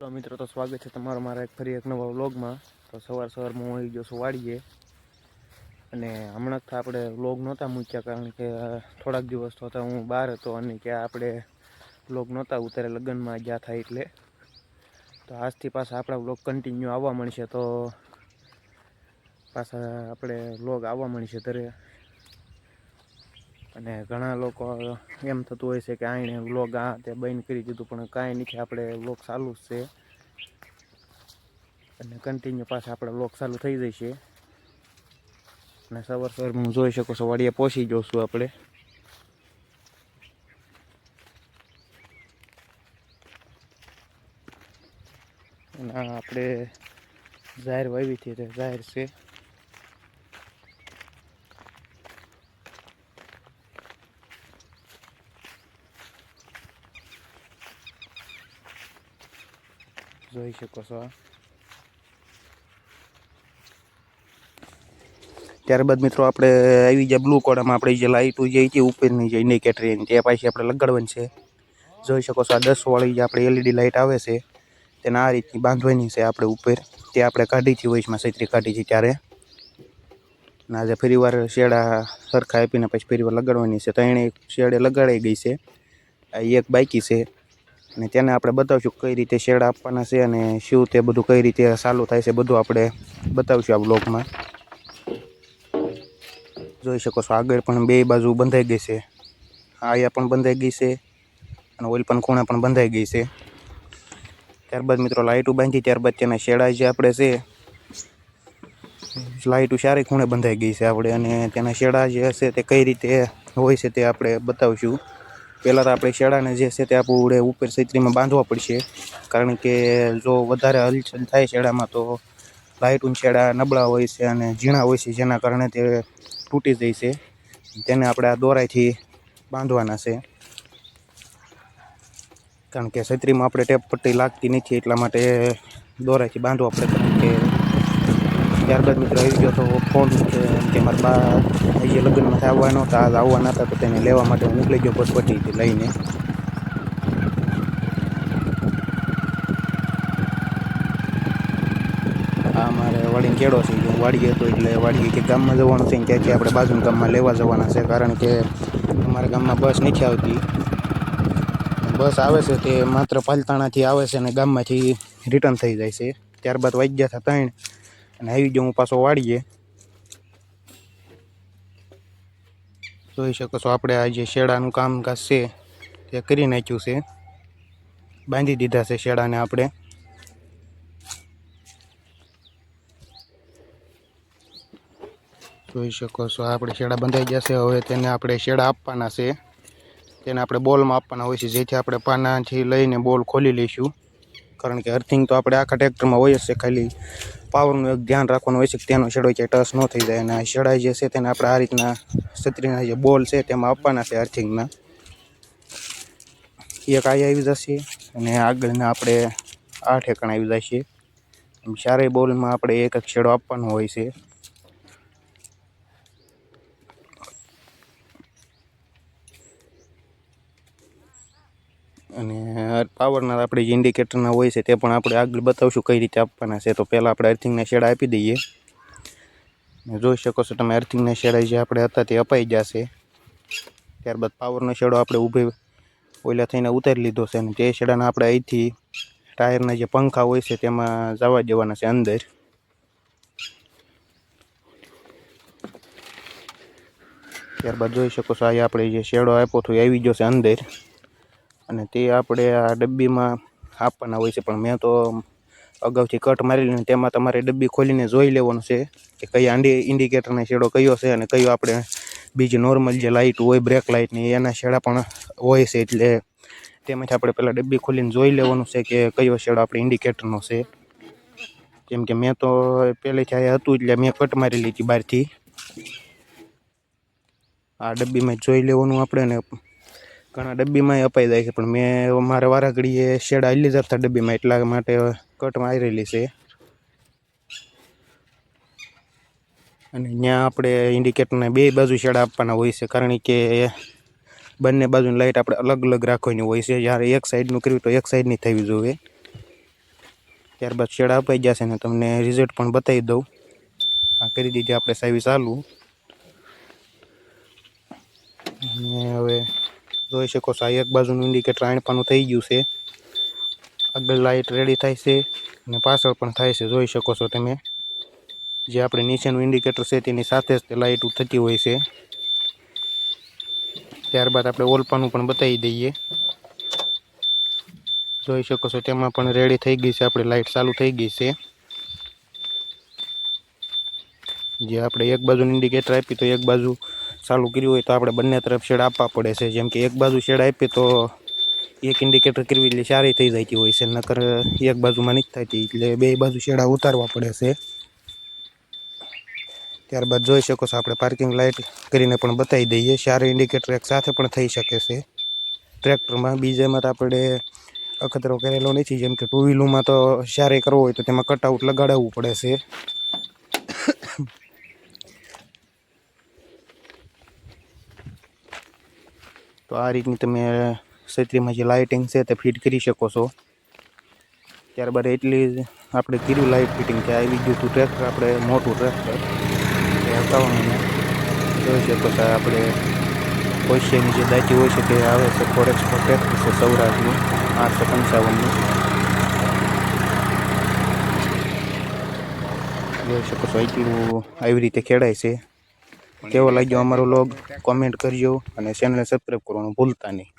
તો મિત્રો, તો સ્વાગત છે તમારો મારા એક ફરી એક નવા વ્લોગમાં. તો સવાર સવારમાં હું આવી ગયો છું વાડીએ. અને હમણાં તો આપણે વ્લોગ નહોતા મૂક્યા કારણ કે થોડાક દિવસ તો હતા હું બહાર હતો અને કે આપણે વ્લોગ નહોતા ઉતારે લગ્નમાં ગયા થાય એટલે. તો આજથી પાછા આપણા વ્લોગ કન્ટિન્યુ આવવા મળશે તો પાછા આપણે વ્લોગ આવવા મળશે ઘરે અને ઘણા લોકો એમ થતું હોય છે કે આણે વ્લોગ આ તે બંધ કરી દીધું, પણ કાંઈ નથી, આપણે વ્લોગ ચાલુ જ છે. અને કન્ટિન્યુ પાછા આપણે વ્લોગ ચાલુ થઈ જશે. અને સવાર સવારમાં હું જોઈ શકું છું, વાડીએ પહોંચી છું આપણે. અને આપણે જાહેર વાવી હતી જાહેર છે. જોઈ શકો છો ત્યારબાદ મિત્રો આપણે આવી ગયા બ્લુ કોડામાં આપણે જે લાઇટો જે છે, ઉપરની જે ઇન્ડિકેટર તે પાછી આપણે લગાડવાની છે. જોઈ શકો છો આ દસવાળી જે આપણે એલઈડી લાઇટ આવે છે, તેને આ રીતની બાંધવાની છે આપણે ઉપર. તે આપણે કાઢી છે વયસમાં છત્રી કાઢી છે ત્યારે. અને આજે ફરી વાર શેડા સરખા આપીને પછી ફરી વાર લગાડવાની છે. તો એણે એક શેડે લગાડાઈ ગઈ છે. આ એક બાકી છે. અને તેને આપણે બતાવશું કઈ રીતે શેડા આપવાના છે અને શું તે બધું કઈ રીતે ચાલુ થાય છે, બધું આપણે બતાવશું આ બ્લોગમાં જોઈ શકો છો, આગળ પણ બે બાજુ બંધાઈ ગઈ છે. આયા પણ બંધાઈ ગઈ છે અને ઓઇલ પણ ખૂણા પણ બંધાઈ ગઈ છે. ત્યારબાદ મિત્રો લાઇટો બાંધી, ત્યારબાદ તેના શેડા જે આપણે છે લાઇટો સારી ખૂણે બંધાઈ ગઈ છે આપણે અને તેના શેડા જે હશે તે કઈ રીતે હોય છે તે આપણે બતાવશું. પહેલાં તો આપણે શેડાને જે છે તે આપણે ઉપર સૈત્રીમાં બાંધવા પડશે. કારણ કે જો વધારે હલચલ થાય શેડામાં તો લાઇટુન શેડા નબળા હોય છે અને ઝીણા હોય છે, જેના કારણે તે તૂટી જાય છે. તેને આપણે આ દોરાઈથી બાંધવાના છે. કારણ કે છત્રીમાં આપણે ટેપ પટ્ટી લાગતી નથી એટલા માટે દોરાઈથી બાંધવા પડે. કારણ કે ત્યારબાદ મિત્રો આવી ગયો તો ફોન કે કે મારા બા અહીંયા લગ્નમાં આવવા નહોતા આજ આવવા નહોતા તો તેને લેવા માટે હું મોકલી ગયો પટપટીથી લઈને. આ મારે વાડીને કેળો છે હું વાડીએ હતો, એટલે વાડીએ કે ગામમાં જવાનું છે ને ત્યાંથી આપણે બાજુના ગામમાં લેવા જવાના છે, કારણ કે અમારા ગામમાં બસ નથી આવતી. બસ આવે છે તે માત્ર પાલતાણાથી આવે છે અને ગામમાંથી રિટર્ન થઈ જાય છે. ત્યારબાદ વાગ્યા હતા ત્રણ. અને આવી ગયો હું પાછો વાળીએ જોઈ શકો છો આપણે આ જે શેડાનું કામકાજ છે, તે કરી નાખ્યું છે. બાંધી દીધા છે શેડાને આપણે. જોઈ શકો છો આપણે શેડા બંધાઈ જશે હવે તેને આપણે શેડા આપવાના છે. તેને આપણે બોલમાં આપવાના હોય છે, જેથી આપણે પાનાથી લઈને બોલ ખોલી લઈશું. કારણ કે અર્થિંગ તો આપણે આખા ટ્રેક્ટરમાં હોય જ છે. ખાલી પાવરનું એક ધ્યાન રાખવાનું હોય છે કે તેનો શેડો ક્યાંય ટચ ન થઈ જાય. અને આ શેડા જે છે તેને આપણે આ રીતના છત્રીના જે બોલ છે તેમાં આપવાના છે અર્થિંગના એક આઈ આવી જશે અને આગળના આપણે આ ઠેકાણ આવી જશે. એમ ચારેય બોલમાં આપણે એક એક શેડો આપવાનો હોય છે. અને પાવરના આપણે જે ઇન્ડિકેટરના હોય છે તે પણ આપણે આગળ બતાવશું કઈ રીતે આપવાના છે. તો પહેલાં આપણે અર્થિંગના શેડા આપી દઈએ. જોઈ શકો છો તમે અર્થિંગના શેડા જે આપણે હતા તે અપાઈ જશે ત્યારબાદ પાવરનો શેડો આપણે ઊભે ઓલા થઈને ઉતારી લીધો છે અને તે શેડાને આપણે અહીંથી ટાયરના જે પંખા હોય છે તેમાં જવા દેવાના છે અંદર. ત્યારબાદ જોઈ શકો છો અહીંયા આપણે જે શેડો આપ્યો હતો એ આવી ગયો છે અંદર. અને તે આપણે આ ડબ્બીમાં આપવાના હોય છે. પણ મેં તો અગાઉથી કટ મારેલી તેમાં તમારે ડબ્બી ખોલીને જોઈ લેવાનું છે કે કઈ આંડી ઇન્ડિકેટરનો શેડો કયો છે અને કયો આપણે બીજી નોર્મલ જે લાઇટ હોય બ્રેક લાઇટની એના શેડા પણ હોય છે. એટલે તેમાંથી આપણે પહેલાં ડબ્બી ખોલીને જોઈ લેવાનું છે કે કયો શેડો આપણે ઇન્ડિકેટરનો છે. કેમ કે મેં તો પહેલેથી આ હતું એટલે મેં કટ મારી લીધી બહારથી. આ ડબ્બીમાં જોઈ લેવાનું આપણે ને ઘણા ડબ્બીમાં અપાઈ જાય છે, પણ મેં મારે વારાઘડીએ શેડા આલી જતા ડબ્બીમાં, એટલા માટે કટમાં મારેલી છે. અને ત્યાં આપણે ઇન્ડિકેટરના બે બાજુ શેડા આપવાના હોય છે, કારણ કે બંને બાજુની લાઇટ આપણે અલગ અલગ રાખવાની હોય છે. જ્યારે એક સાઈડનું કર્યું તો એક સાઈડની થવી જોઈએ. ત્યારબાદ શેડા અપાઈ જશે ને તમને રિઝલ્ટ પણ બતાવી દઉં. આ કરી દીધી આપણે સાવી ચાલુ અને હવે જોઈ શકો છો એક બાજુનું ઇન્ડિકેટર આણપાનું થઈ ગયું છે. આગળ લાઇટ રેડી થાય છે અને પાછળ પણ થાય છે, જોઈ શકો છો તમે. જે આપણે નીચેનું ઇન્ડિકેટર છે, તેની સાથે જ તે લાઇટ થતી હોય છે. ત્યારબાદ આપણે ઓલપાનું પણ બતાવી દઈએ. જોઈ શકો છો, તેમાં પણ રેડી થઈ ગઈ છે, આપણી લાઇટ ચાલુ થઈ ગઈ છે. જે આપણે એક બાજુનું ઇન્ડિકેટર આપી, તો એક બાજુ ચાલુ કર્યું હોય તો આપણે બંને તરફ શેડ આપવા પડે છે. જેમ કે એક બાજુ શેડ આપીએ તો એક ઇન્ડિકેટર કરવી એટલે સારી થઈ જતી હોય છે, નકર એક બાજુમાં નથી થતી. એટલે બે બાજુ શેડા ઉતારવા પડે છે. ત્યારબાદ જોઈ શકો છો આપણે પાર્કિંગ લાઇટ કરીને પણ બતાવી દઈએ. સારી ઇન્ડિકેટર એક સાથે પણ થઈ શકે છે. ટ્રેક્ટરમાં બીજામાં તો આપણે અખતરો કરેલો નથી. જેમ કે ટુ વ્હીલમાં તો ચારે કરવો હોય તો તેમાં કટઆઉટ લગાડવું પડે છે. તો આ રીતની તમે છત્રીમાં જે લાઇટિંગ છે તે ફિટ કરી શકો છો. ત્યારબાદ એટલી આપણે કીધું લાઇટ ફિટિંગ કે આવી ગયું હતું ટ્રેક્ટર આપણે મોટું ટ્રેક્ટર એ હટાવવાનું જોઈ શકો છો આપણે કોશિયાની જે દાચી હોય છે તે આવે છે ફોરેક્સ ટ્રેક્ટર છે સૌરાષ્ટ્રનું, આઠસો પંચાવનનું. જોઈ શકો છો એટલું આવી રીતે ખેડાય છે. કેવો લાગ્યો અમારો લોગ કોમેન્ટ કરજો અને ચેનલને સબસ્ક્રાઈબ કરવાનું ભૂલતા નહીં.